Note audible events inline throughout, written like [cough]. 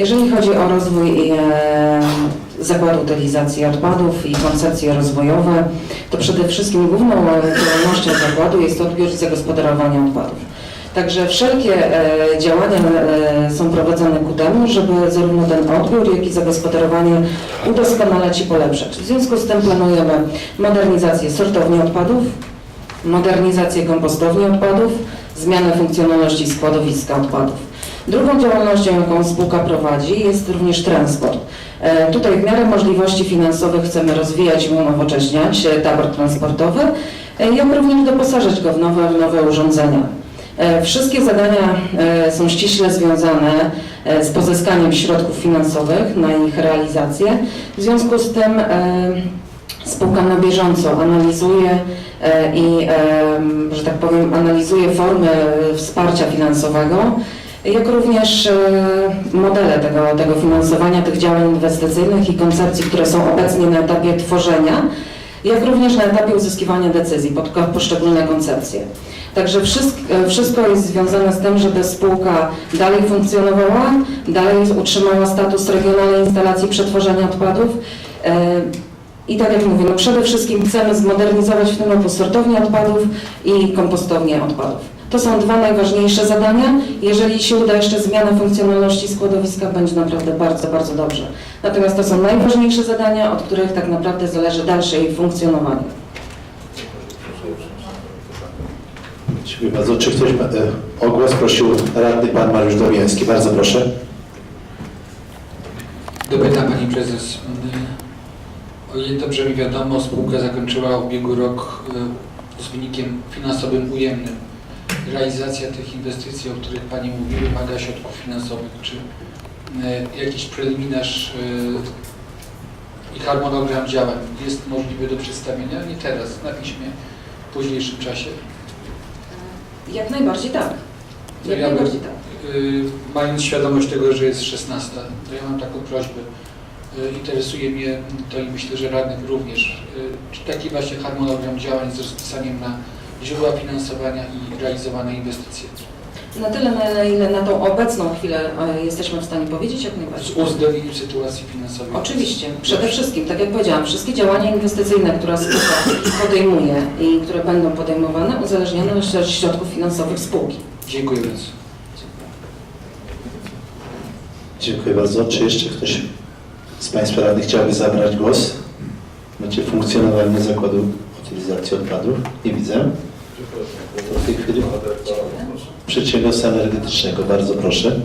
Jeżeli chodzi o rozwój e, zakładu utylizacji odpadów i koncepcje rozwojowe, to przede wszystkim główną działalnością zakładu jest odbiór i zagospodarowanie odpadów. Także wszelkie e, działania e, są prowadzone ku temu, żeby zarówno ten odbiór, jak i zagospodarowanie udoskonalać i polepszać. W związku z tym planujemy modernizację sortowni odpadów, modernizację kompostowni odpadów, zmianę funkcjonalności składowiska odpadów. Drugą działalnością, jaką spółka prowadzi, jest również transport. E, Tutaj w miarę możliwości finansowych chcemy rozwijać i unowocześniać e, tabor transportowy, e, jak również doposażyć go w nowe, w nowe urządzenia. Wszystkie zadania są ściśle związane z pozyskaniem środków finansowych na ich realizację. W związku z tym spółka na bieżąco analizuje i, że tak powiem, analizuje formy wsparcia finansowego, jak również e, modele tego, tego finansowania, tych działań inwestycyjnych i koncepcji, które są obecnie na etapie tworzenia, jak również na etapie uzyskiwania decyzji pod poszczególne koncepcje. Także wszystko, wszystko jest związane z tym, żeby spółka dalej funkcjonowała, dalej utrzymała status regionalnej instalacji przetworzenia odpadów. E, I tak jak mówię, no przede wszystkim chcemy zmodernizować w tym roku sortownię odpadów i kompostownię odpadów. To są dwa najważniejsze zadania. Jeżeli się uda jeszcze zmiana funkcjonalności składowiska, będzie naprawdę bardzo, bardzo dobrze. Natomiast to są najważniejsze zadania, od których tak naprawdę zależy dalsze jej funkcjonowanie. Dziękuję bardzo. Czy ktoś e, o głos prosił radny pan Mariusz Domiński? Bardzo proszę. Dopytam Pani Prezes. O ile dobrze mi wiadomo, spółka zakończyła ubiegły rok y, z wynikiem finansowym ujemnym. Realizacja tych inwestycji, o których Pani mówi, wymaga środków finansowych. Czy y, jakiś preliminarz y, i harmonogram działań jest możliwy do przedstawienia? Nie teraz, na piśmie, w późniejszym czasie. Jak najbardziej tak. Jak ja najbardziej tak. Mając świadomość tego, że jest 16, to ja mam taką prośbę. Interesuje mnie to i myślę, że radnych również. Czy taki właśnie harmonogram działań z rozpisaniem na źródła finansowania i realizowane inwestycje? Na tyle, na ile na tą obecną chwilę e, jesteśmy w stanie powiedzieć, jak Z najbardziej. uwzględnieniem sytuacji finansowej. Oczywiście, przede wszystkim, tak jak powiedziałam, wszystkie działania inwestycyjne, które spółka podejmuje i które będą podejmowane, uzależnione od środków finansowych spółki. Dziękuję bardzo. Dziękuję bardzo. Czy jeszcze ktoś z Państwa radnych chciałby zabrać głos? Macie funkcjonowanie zakładu utylizacji odpadów? Nie widzę. Przedsiębiorstwa energetycznego. Bardzo proszę.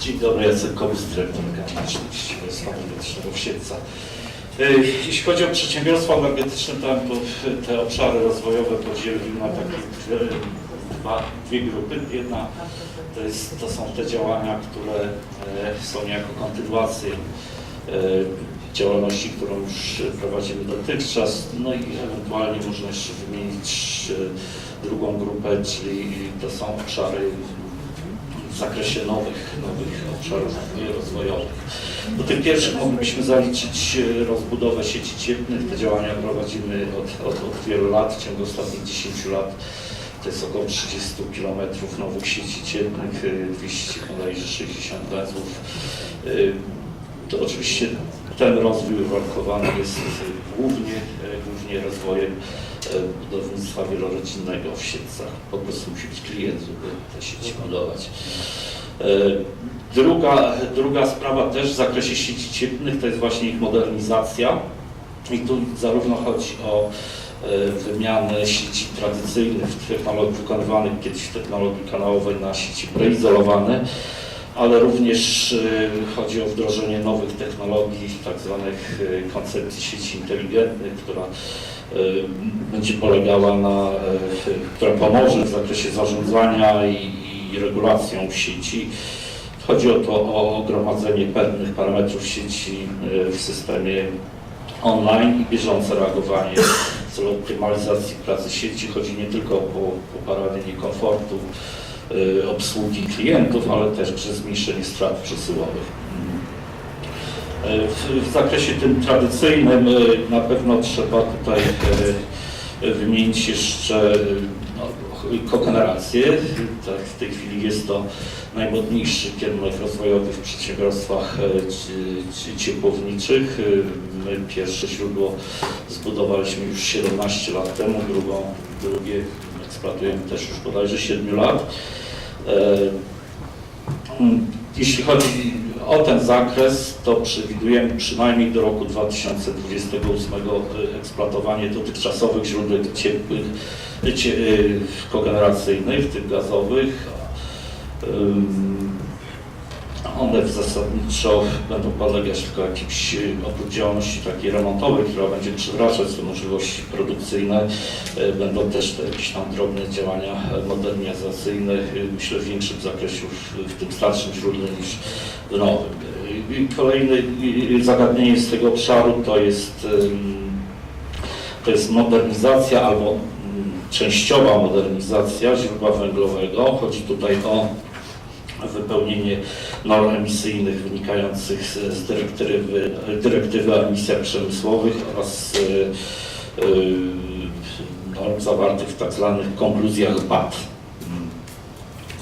Dzień dobry, Jacek Kobus, dyrektor Przedsiębiorstwa Energetycznego w Siedlcach. Y, Jeśli chodzi o przedsiębiorstwa energetyczne, po- te obszary rozwojowe podzielił na takie y, dwa, dwie grupy. Jedna to, jest, to są te działania, które e, są niejako kontynuacją e, działalności, którą już prowadzimy dotychczas, no i ewentualnie można jeszcze wymienić e, drugą grupę, czyli to są obszary w zakresie nowych, nowych obszarów rozwojowych. Do tych pierwszych moglibyśmy zaliczyć rozbudowę sieci cieplnych. Te działania prowadzimy od, od, od wielu lat, w ciągu ostatnich 10 lat. To jest około 30 km nowych sieci cieplnych, e, 200 bodajże 60 węzłów. E, To oczywiście ten rozwój uwarunkowany jest e, głównie, głównie rozwojem budownictwa wielorodzinnego w Siedlcach. Po prostu musi być klient, żeby te sieci budować. Druga, druga sprawa też w zakresie sieci cieplnych to jest właśnie ich modernizacja. I tu zarówno chodzi o wymianę sieci tradycyjnych technologii wykonywanych kiedyś w technologii kanałowej na sieci preizolowane, ale również e, chodzi o wdrożenie nowych technologii, tak zwanych e, koncepcji sieci inteligentnych, która e, będzie polegała na, e, która pomoże w zakresie zarządzania i, i regulacją sieci. Chodzi o to o gromadzenie pewnych parametrów sieci e, w systemie online i bieżące reagowanie w celu optymalizacji pracy sieci. Chodzi nie tylko o po- poprawienie komfortu e, obsługi klientów, ale też przez zmniejszenie strat przesyłowych. E, W, w zakresie tym tradycyjnym e, na pewno trzeba tutaj wymienić jeszcze no, kogenerację. Tak, w tej chwili jest to najmodniejszy kierunek rozwojowy w przedsiębiorstwach e, ci- ci- ciepłowniczych. E, My pierwsze źródło zbudowaliśmy już 17 lat temu, drugą, drugie eksploatujemy też już bodajże 7 lat. E, Jeśli chodzi o ten zakres, to przewidujemy przynajmniej do roku 2028 eksploatowanie dotychczasowych źródeł ciepłych, cie, kogeneracyjnych, tych gazowych. One zasadniczo będą podlegać tylko jakimś, y, oprócz działalności takiej remontowej, która będzie przywracać te możliwości produkcyjne, będą też te jakieś tam drobne działania modernizacyjne, myślę w większym zakresie w tym starszym źródle niż w nowym. Kolejne zagadnienie z tego obszaru to jest, to jest modernizacja albo częściowa modernizacja źródła węglowego. Chodzi tutaj o wypełnienie norm emisyjnych wynikających z, dyrektywy, dyrektywy o emisjach przemysłowych oraz y, y, norm zawartych w tak zwanych konkluzjach BAT.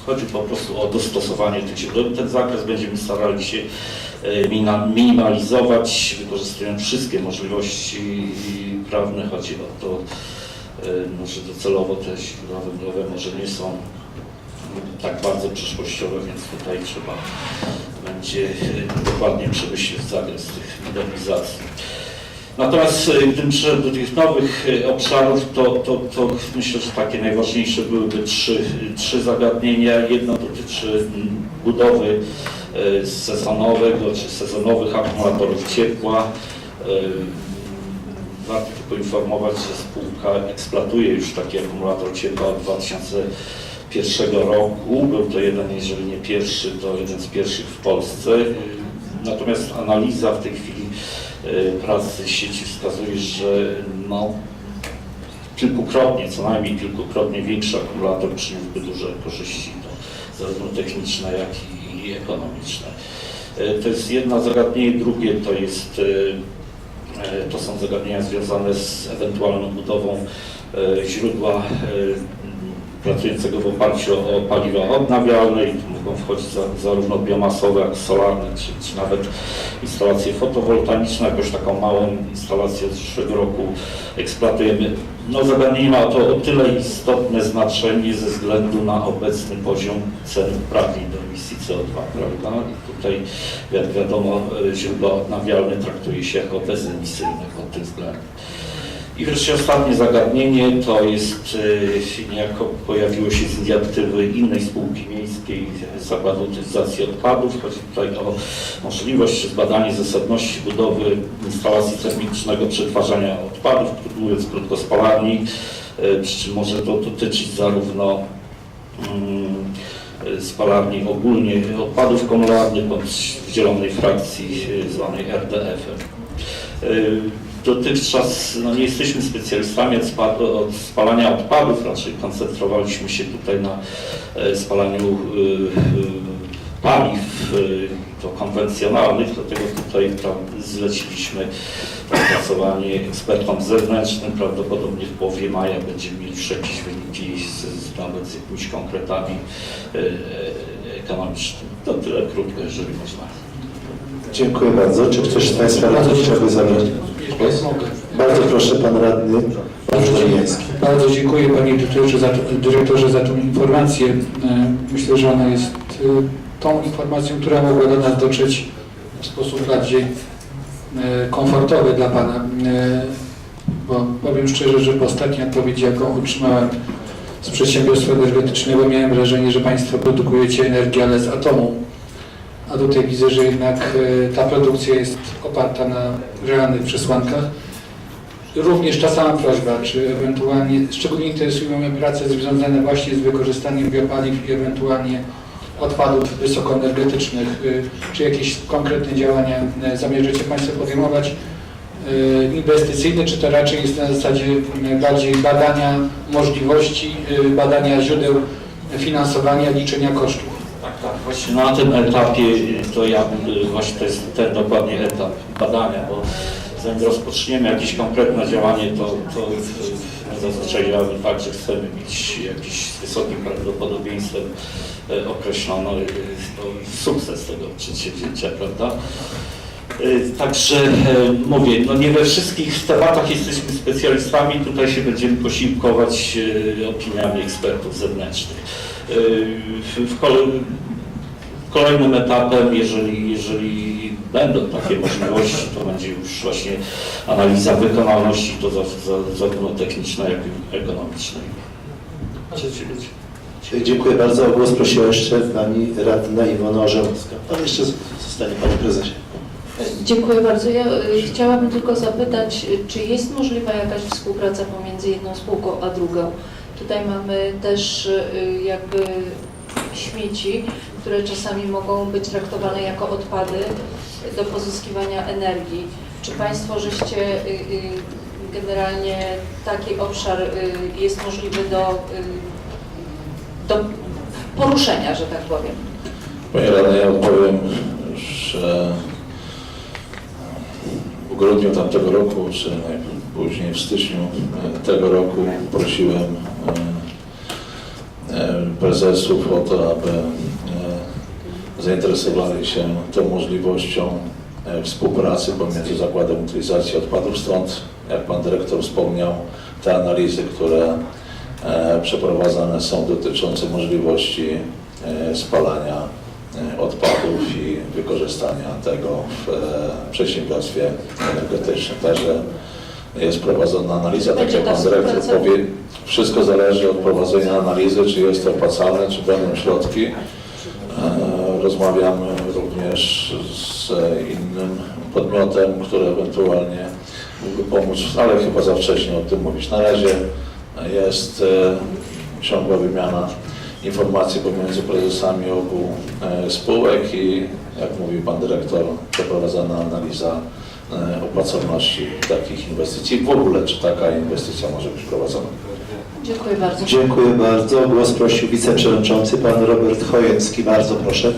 Chodzi po prostu o dostosowanie tych źródeł. Ten zakres będziemy starali się mina- minimalizować, wykorzystując wszystkie możliwości prawne. Chodzi o to, no, że docelowo te źródła węglowe może nie są tak bardzo przyszłościowe, więc tutaj trzeba będzie e, dokładnie przemyśleć zakres tych modernizacji. Natomiast e, gdybym przeszedł do tych nowych e, obszarów, to, to, to myślę, że takie najważniejsze byłyby trzy, trzy zagadnienia. Jedno dotyczy mm, budowy sezonowego czy sezonowych akumulatorów ciepła. Warto tu poinformować, że spółka eksploatuje już taki akumulator ciepła od 2001 roku. Był to jeden, jeżeli nie pierwszy, to jeden z pierwszych w Polsce. Natomiast analiza w tej chwili e, pracy sieci wskazuje, że no, kilkukrotnie, co najmniej kilkukrotnie większy akumulator przyniósłby duże korzyści, to zarówno techniczne, jak i ekonomiczne. E, To jest jedno zagadnienie. Drugie to jest e, To są zagadnienia związane z ewentualną budową źródła pracującego w oparciu o paliwa odnawialne i mogą wchodzić za- zarówno biomasowe, jak solarne, czy, czy nawet instalacje fotowoltaiczne. Jakoś taką małą instalację od zeszłego roku eksploatujemy. No zagadnienie ma to o tyle istotne znaczenie ze względu na obecny poziom cen uprawnień do emisji CO2, prawda? I tutaj, jak wiadomo, e, źródła odnawialne traktuje się jako bezemisyjne pod tym względem. I wreszcie ostatnie zagadnienie to jest, e, niejako pojawiło się z inicjatywy innej spółki miejskiej Zakładu Utylizacji Odpadów. Chodzi tutaj o możliwość czy zbadanie zasadności budowy instalacji termicznego przetwarzania odpadów, mówiąc krótko spalarni, e, przy czym może to dotyczyć zarówno mm, spalarni ogólnie odpadów komunalnych bądź w zielonej frakcji zwanej RDF-em. Dotychczas no, nie jesteśmy specjalistami od, spa, od spalania odpadów, raczej koncentrowaliśmy się tutaj na e, spalaniu e, paliw e, to konwencjonalnych, dlatego tutaj tam zleciliśmy opracowanie ekspertom zewnętrznym. Prawdopodobnie w połowie maja będziemy mieli już jakieś wyniki z, z nawet z jakimiś konkretami e, ekonomicznymi. To tyle krótko, jeżeli można. Dziękuję bardzo. Czy ktoś z Państwa chciałby zabrać. Bardzo proszę, Pan Radny Bartosz Niemiecki. Bardzo dziękuję Panie Dyrektorze za, dyrektorze za tą informację. E, Myślę, że ona jest e, tą informacją, która mogła do nas dotrzeć w sposób bardziej e, komfortowy dla Pana. Bo powiem szczerze, że po ostatniej odpowiedzi, jaką otrzymałem z przedsiębiorstwa energetycznego, miałem wrażenie, że Państwo produkujecie energię, ale z atomu. A tutaj widzę, że jednak e, ta produkcja jest oparta na realnych przesłankach. Również ta sama prośba, czy ewentualnie, szczególnie interesują mnie prace związane właśnie z wykorzystaniem biopaliw i ewentualnie odpadów wysokoenergetycznych. Y, Czy jakieś konkretne działania y, zamierzacie Państwo podejmować inwestycyjne, czy to raczej jest na zasadzie bardziej badania możliwości, badania źródeł finansowania, liczenia kosztów? Właśnie na tym etapie y, to ja y, właśnie to jest ten dokładnie etap badania, bo zanim rozpoczniemy jakieś konkretne działanie, to, to y, zazwyczaj działamy tak, że chcemy mieć jakiś z wysokim prawdopodobieństwem y, określono y, no, sukces tego przedsięwzięcia, prawda? Także mówię, no nie we wszystkich tematach jesteśmy specjalistami, tutaj się będziemy posiłkować opiniami ekspertów zewnętrznych. W, w kolejnym etapem, jeżeli, jeżeli będą takie możliwości, to będzie już właśnie analiza wykonalności, to za- za- zarówno technicznej, jak i ekonomicznej. Dziękuję bardzo. O głos prosiła jeszcze Pani Radna Iwona Orzechowska. Pan jeszcze zostanie Panie Prezesie. Dziękuję bardzo. Ja y, chciałabym tylko zapytać, czy jest możliwa jakaś współpraca pomiędzy jedną spółką a drugą? Tutaj mamy też y, jakby śmieci, które czasami mogą być traktowane jako odpady do pozyskiwania energii. Czy Państwo żeście y, y, generalnie taki obszar y, jest możliwy do, do poruszenia, że tak powiem? Panie Radny, ja odpowiem, że w grudniu tamtego roku, czy najpóźniej w styczniu tego roku prosiłem prezesów o to, aby e, zainteresowali się tą możliwością e, współpracy pomiędzy Zakładem Utylizacji Odpadów. Stąd, jak Pan Dyrektor wspomniał, te analizy, które e, przeprowadzane są dotyczące możliwości spalania odpadów i wykorzystania tego w przedsiębiorstwie energetycznym. Także jest prowadzona analiza, tak jak Pan Dyrektor współpraca? Wszystko zależy od prowadzenia analizy, czy jest to opłacalne, czy będą środki. E, Rozmawiamy również z innym podmiotem, który ewentualnie mógłby pomóc, ale chyba za wcześnie o tym mówić. Na razie jest e, ciągła wymiana informacji pomiędzy prezesami obu e, spółek i, jak mówił Pan Dyrektor, przeprowadzana analiza opłacalności takich inwestycji. W ogóle, czy taka inwestycja może być prowadzona. Dziękuję bardzo. Dziękuję bardzo. Głos prosił wiceprzewodniczący Pan Robert Chojecki. Bardzo proszę.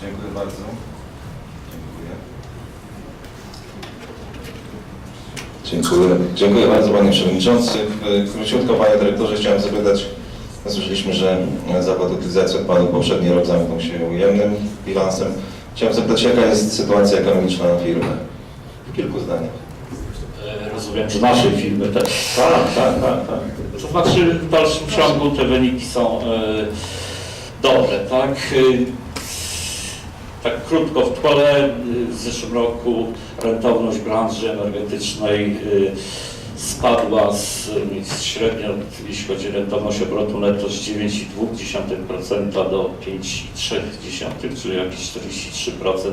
Dziękuję bardzo. Dziękuję. Dziękuję. Dziękuję bardzo Panie Przewodniczący. W- Króciutko Panie Dyrektorze chciałem zapytać, słyszeliśmy, że zakład utylizacji odpadów poprzedni rok zamknął się ujemnym bilansem. Chciałem zapytać, jaka jest sytuacja ekonomiczna firmy? W kilku zdaniach. Rozumiem, że naszej firmy też. Tak, tak, tak, tak. To znaczy w dalszym ciągu te wyniki są e, dobre, tak? E, tak krótko w kole, w zeszłym roku rentowność branży energetycznej e, spadła z, z średnio, jeśli chodzi o rentowność obrotu netto z 9,2% do 5,3%, czyli jakieś 43%.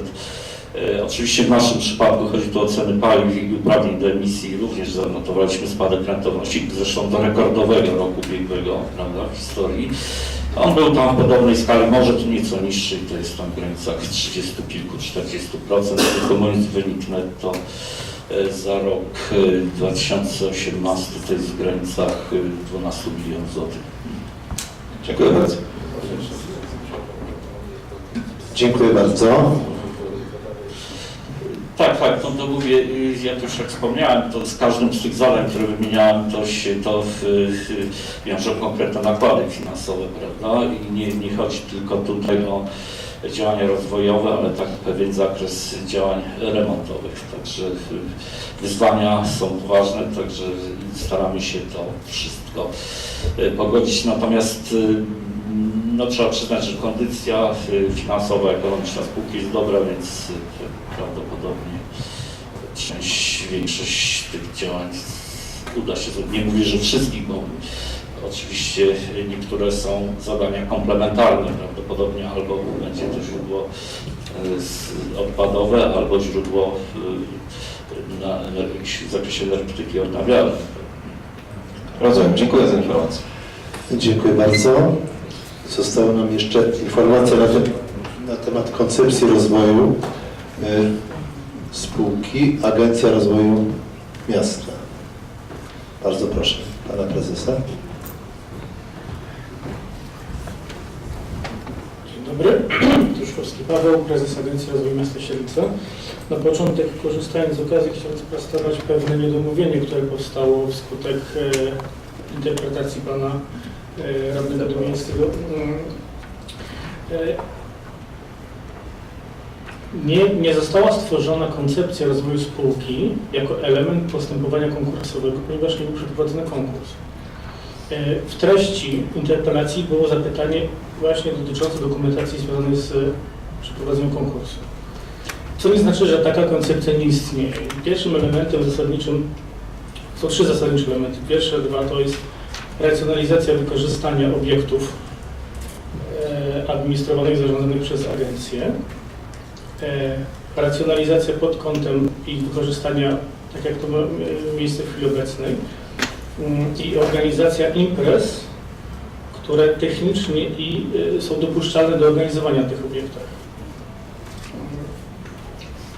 E, Oczywiście w naszym przypadku chodzi tu o ceny paliw i uprawnień do emisji. Również zanotowaliśmy spadek rentowności, zresztą do rekordowego roku ubiegłego prawda, w historii. On był tam w podobnej skali, może tu nieco niższy, to jest tam w granicach 30 kilku, 40%, tylko mój wynik netto e, za rok e, 2018 to jest w granicach e, 12 milionów złotych. Dziękuję bardzo. Dziękuję bardzo. Tak, tak, no to mówię, y, ja już jak wspomniałem, to z każdym z tych zadań, które wymieniałem, to się to w, w, wiąże konkretne nakłady finansowe, prawda? I nie, nie chodzi tylko tutaj o działania rozwojowe, ale tak pewien zakres działań remontowych. Także y, wyzwania są poważne, także staramy się to wszystko y, pogodzić. Natomiast y, no, trzeba przyznać, że kondycja y, finansowa, ekonomiczna spółki jest dobra, więc y, prawdopodobnie część, większość tych działań uda się zrobić. Nie mówię, że wszystkich, bo oczywiście niektóre są zadania komplementarne. Prawdopodobnie albo będzie to źródło y, odpadowe, albo źródło na, w zakresie energetyki odnawialnej. Rozumiem. Dziękuję za informację. Dziękuję bardzo. Została nam jeszcze informacja na, te, na temat koncepcji rozwoju y, spółki Agencja Rozwoju Miasta. Bardzo proszę Pana Prezesa. dobry. [clears throat] Truszkowski Paweł, prezes Agencji Rozwoju Miasta Siedlce. Na początek, korzystając z okazji, chciałbym sprostować pewne niedomówienie, które powstało wskutek e, interpretacji pana e, radnego Domińskiego. Mm, e, nie, nie została stworzona koncepcja rozwoju spółki jako element postępowania konkursowego, ponieważ nie był przeprowadzony konkurs. E, W treści interpelacji było zapytanie właśnie dotyczące dokumentacji związanej z przeprowadzeniem konkursu. Co nie znaczy, że taka koncepcja nie istnieje. Pierwszym elementem zasadniczym są trzy zasadnicze elementy. Pierwsze dwa to jest racjonalizacja wykorzystania obiektów e, administrowanych zarządzanych przez agencję. E, Racjonalizacja pod kątem ich wykorzystania, tak jak to ma e, miejsce w chwili obecnej. Mm, i organizacja imprez, które technicznie i są dopuszczalne do organizowania tych obiektów.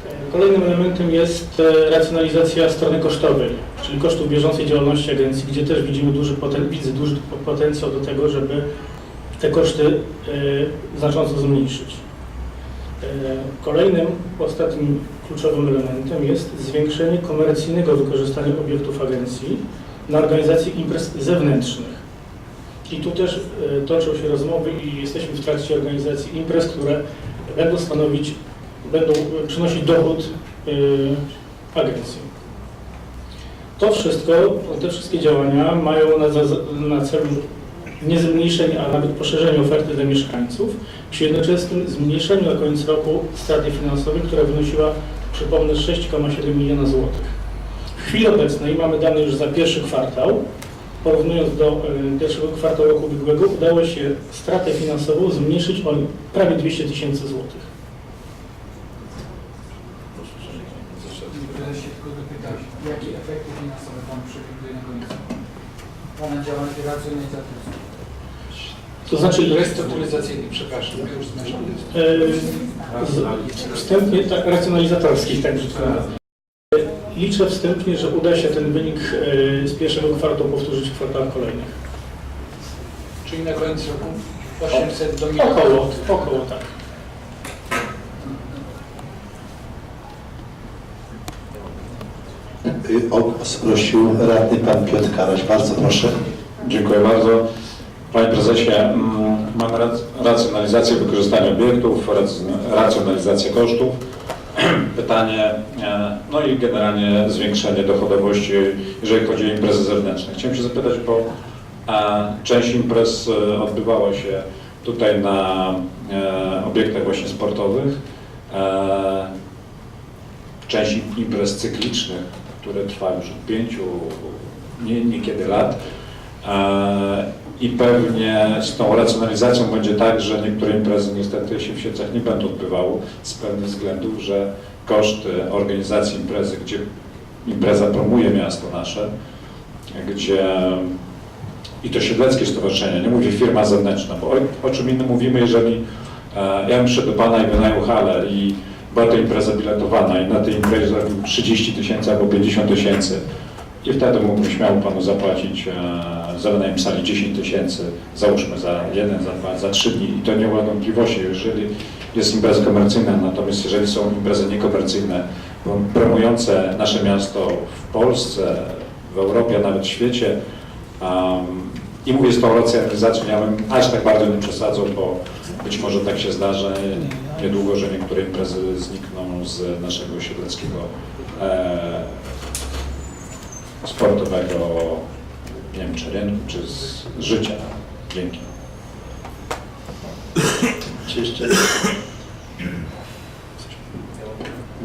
E, Kolejnym elementem jest racjonalizacja strony kosztowej, czyli kosztów bieżącej działalności agencji, gdzie też widzimy duży poten- widzę duży po- potencjał do tego, żeby te koszty e, znacząco zmniejszyć. E, Kolejnym, ostatnim kluczowym elementem jest zwiększenie komercyjnego wykorzystania obiektów agencji na organizację imprez zewnętrznych. I tu też e, toczą się rozmowy i jesteśmy w trakcie organizacji imprez, które będą stanowić, będą przynosić dochód e, agencji. To wszystko, te wszystkie działania mają na, na celu nie zmniejszenie, a nawet poszerzenie oferty dla mieszkańców, przy jednoczesnym zmniejszeniu na koniec roku straty finansowej, która wynosiła, przypomnę, 6,7 miliona złotych. W chwili obecnej mamy dane już za pierwszy kwartał. Porównując do e, pierwszego kwartału roku ubiegłego, udało się stratę finansową zmniejszyć o prawie 200 tysięcy złotych. Prezesie, tylko dopytać, jakie efekty finansowe Pan przewiduje na koniec roku? Pana działalność racjonalizacyjna. To znaczy, Restrukturyzacyjny, przepraszam, już zmieszam. e, z- wstępnie, tak, racjonalizatorskich, tak brzydko nazwę. Liczę wstępnie, że uda się ten wynik e, z pierwszego kwartału powtórzyć w kwartałach kolejnych. Czyli na koniec roku 800 do miliona Około, około tak. Y, O głos prosił radny pan Piotr Karoś. Bardzo proszę. Dziękuję bardzo. Panie Prezesie, mm, mamy rac- racjonalizację wykorzystania obiektów, rac- racjonalizację kosztów. [clears throat] Pytanie, e, no i generalnie zwiększenie dochodowości, jeżeli chodzi o imprezy zewnętrzne. Chciałem się zapytać, bo e, część imprez e, odbywała się tutaj na obiektach właśnie sportowych. Część imprez cyklicznych, które trwają już od pięciu, nie, niekiedy lat. E, I pewnie z tą racjonalizacją będzie tak, że niektóre imprezy niestety się w Siedlcach nie będą odbywały z pewnych względów, że koszty organizacji imprezy, gdzie impreza promuje miasto nasze, gdzie i to siedleckie stowarzyszenie, nie mówię firma zewnętrzna, bo o, o czym innym mówimy, jeżeli e, ja bym do Pana i wynajął halę i była to impreza biletowana i na tej imprezie zarobił 30 tysięcy albo 50 tysięcy. I wtedy mógłbym śmiało Panu zapłacić e, za wynajem sali 10 tysięcy, załóżmy za jeden, za dwa, za trzy dni. I to nie ma wątpliwości, jeżeli jest impreza komercyjna, natomiast jeżeli są imprezy niekomercyjne, promujące nasze miasto w Polsce, w Europie, a nawet w świecie, um, i mówię z ja bym aż tak bardzo nie przesadzał, bo być może tak się zdarzy niedługo, że niektóre imprezy znikną z naszego siedleckiego e, sportowego, nie wiem, czy rynku, czy z życia. Dzięki. Czy jeszcze?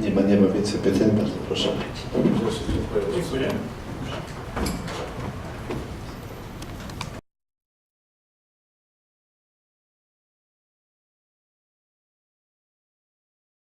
Nie ma, nie ma więcej pytań. Bardzo proszę. Dziękuję.